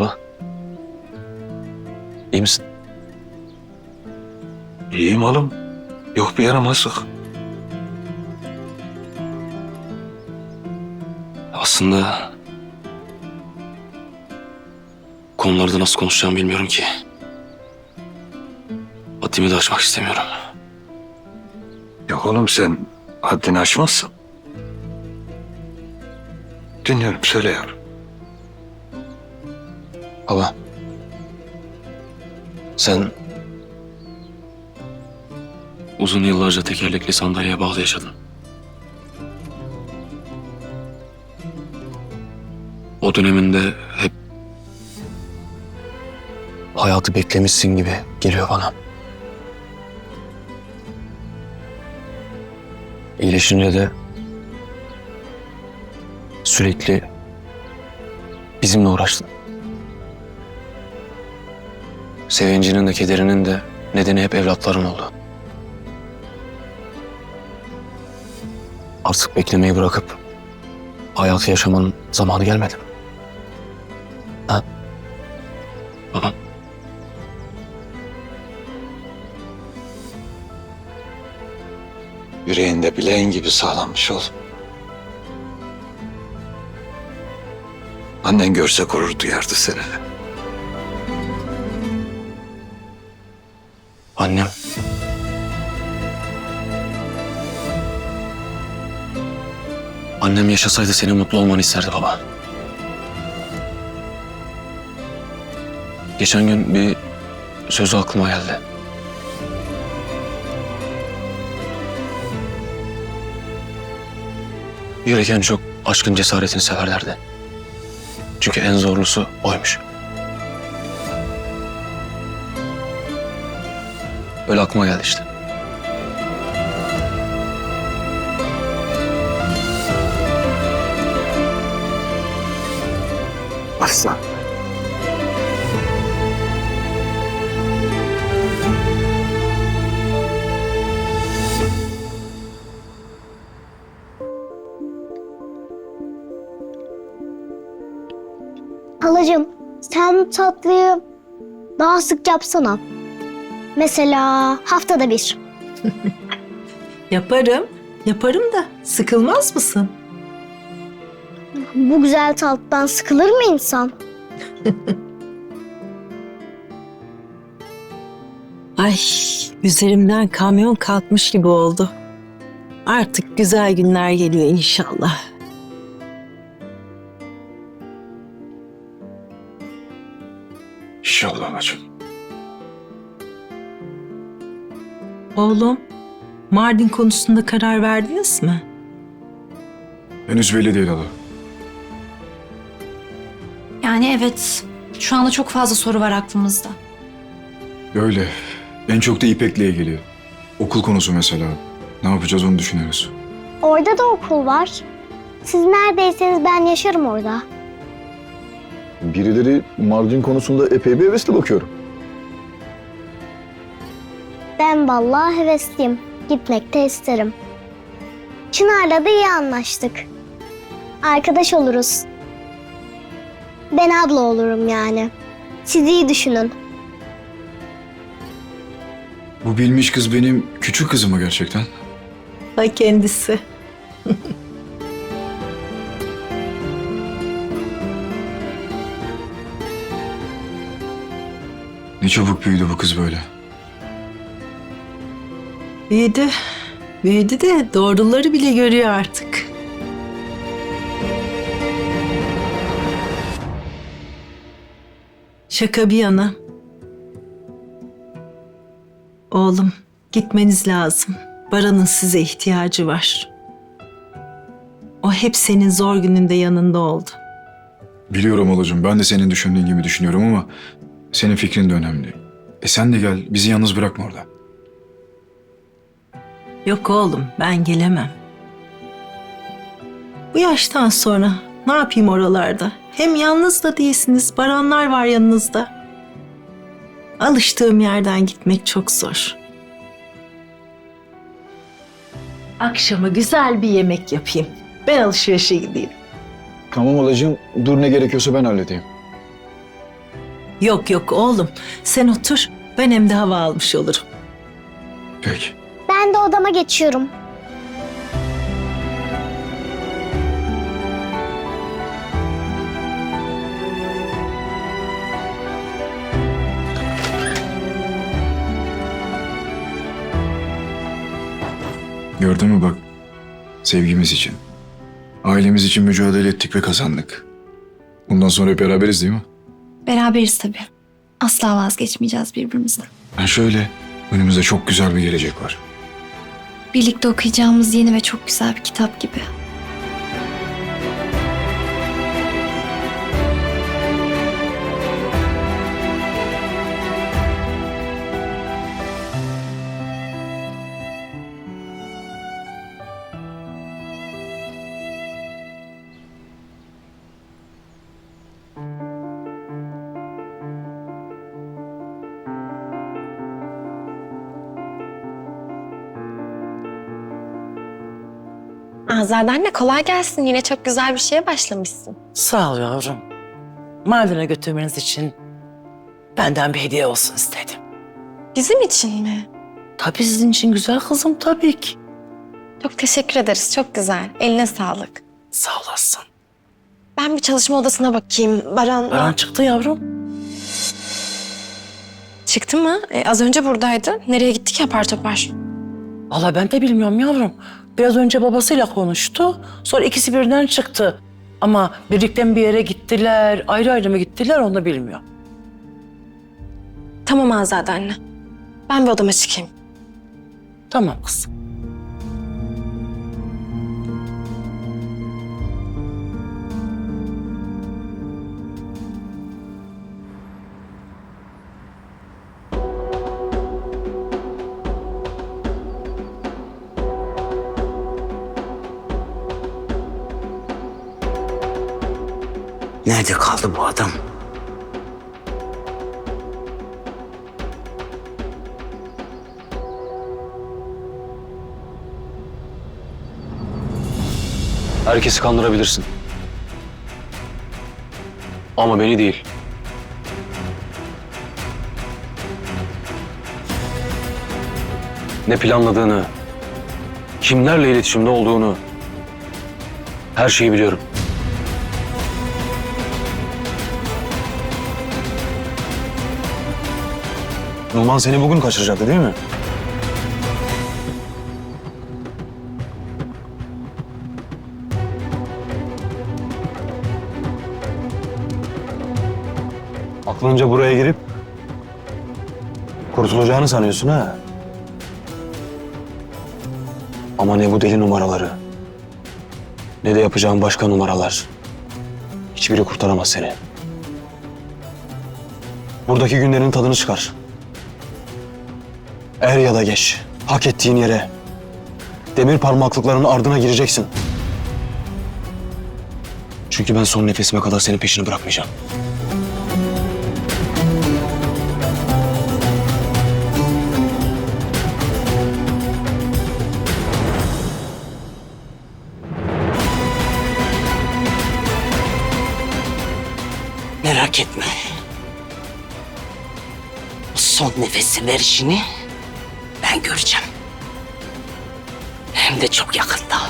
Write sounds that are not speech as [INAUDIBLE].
Baba. İyi misin? İyiyim oğlum. Yok bir yaramazlık. Aslında... Konularda nasıl konuşacağımı bilmiyorum ki. Haddimi de aşmak istemiyorum. Yok oğlum sen haddini aşmazsın. Dinliyorum söyle yavrum. Baba. Sen... Uzun yıllarca tekerlekli sandalyeye bağlı yaşadın. O döneminde hep... Hayatı beklemişsin gibi geliyor bana. İyileşince de sürekli bizimle uğraştın. Sevincinin de kederinin de nedeni hep evlatların oldu. Artık beklemeyi bırakıp hayatı yaşamanın zamanı gelmedi mi? Ha? Babam. Yüreğinde bileğin gibi sağlanmış oğlum. Annen görse gurur duyardı seninle. Annem. Annem yaşasaydı senin mutlu olmanı isterdi baba. Geçen gün bir sözü aklıma geldi. Yürek en çok aşkın cesaretini severlerdi. Çünkü en zorlusu oymuş. Öyle aklıma geldi işte. Aslan. Halacığım sen tatlıyı daha sık yapsana. Mesela haftada bir. [LAUGHS] Yaparım. Yaparım da sıkılmaz mısın? Bu güzel tatlıdan sıkılır mı insan? [LAUGHS] Ay üzerimden kamyon kalkmış gibi oldu. Artık güzel günler geliyor inşallah. Oğlum, Mardin konusunda karar verdiniz mi? Henüz belli değil hala. Yani evet. Şu anda çok fazla soru var aklımızda. Öyle. En çok da İpek'le ilgili. Okul konusu mesela. Ne yapacağız onu düşünüyoruz. Orada da okul var. Siz neredeyseniz ben yaşarım orada. Birileri Mardin konusunda epey bir hevesli bakıyorum. Ben vallahi hevesliyim. Gitmek de isterim. Çınar'la da iyi anlaştık. Arkadaş oluruz. Ben abla olurum yani. Siz iyi düşünün. Bu bilmiş kız benim küçük kızım mı gerçekten? Ha kendisi. Ne çabuk büyüdü bu kız böyle. Büyüdü. Büyüdü de doğruları bile görüyor artık. Şaka bir yana. Oğlum, gitmeniz lazım. Baran'ın size ihtiyacı var. O hep senin zor gününde yanında oldu. Biliyorum olacağım. Ben de senin düşündüğün gibi düşünüyorum ama senin fikrin de önemli. E sen de gel. Bizi yalnız bırakma orada. Yok oğlum, ben gelemem. Bu yaştan sonra ne yapayım oralarda? Hem yalnız da değilsiniz, baranlar var yanınızda. Alıştığım yerden gitmek çok zor. Akşama güzel bir yemek yapayım. Ben alışverişe gideyim. Tamam olacağım. Dur ne gerekiyorsa ben halledeyim. Yok yok oğlum sen otur ben hem de hava almış olurum. Peki. Ben de odama geçiyorum. Gördün mü bak. Sevgimiz için. Ailemiz için mücadele ettik ve kazandık. Bundan sonra hep beraberiz değil mi? Beraberiz tabii. Asla vazgeçmeyeceğiz birbirimizden. Ben şöyle. Önümüzde çok güzel bir gelecek var. Birlikte okuyacağımız yeni ve çok güzel bir kitap gibi. Azade anne kolay gelsin. Yine çok güzel bir şeye başlamışsın. Sağ ol yavrum. Mardin'e götürmeniz için benden bir hediye olsun istedim. Bizim için mi? Tabii sizin için güzel kızım tabii ki. Çok teşekkür ederiz. Çok güzel. Eline sağlık. Sağ olasın. Ben bir çalışma odasına bakayım. Baran, Baran çıktı yavrum. çıktı mı? E, az önce buradaydı. Nereye gittik apar topar? Valla ben de bilmiyorum yavrum. Biraz önce babasıyla konuştu. Sonra ikisi birden çıktı. Ama birlikte bir yere gittiler, ayrı ayrı mı gittiler onu da bilmiyorum. Tamam Azade anne. Ben bir odama çıkayım. Tamam kızım. Nerede kaldı bu adam? Herkesi kandırabilirsin. Ama beni değil. Ne planladığını, kimlerle iletişimde olduğunu her şeyi biliyorum. Numan seni bugün kaçıracaktı değil mi? Aklınca buraya girip kurtulacağını sanıyorsun ha? Ama ne bu deli numaraları, ne de yapacağın başka numaralar. Hiçbiri kurtaramaz seni. Buradaki günlerin tadını çıkar. Er ya da geç, hak ettiğin yere, demir parmaklıkların ardına gireceksin. Çünkü ben son nefesime kadar senin peşini bırakmayacağım. Merak etme. Son nefesi verişini ben göreceğim. Hem de çok yakında.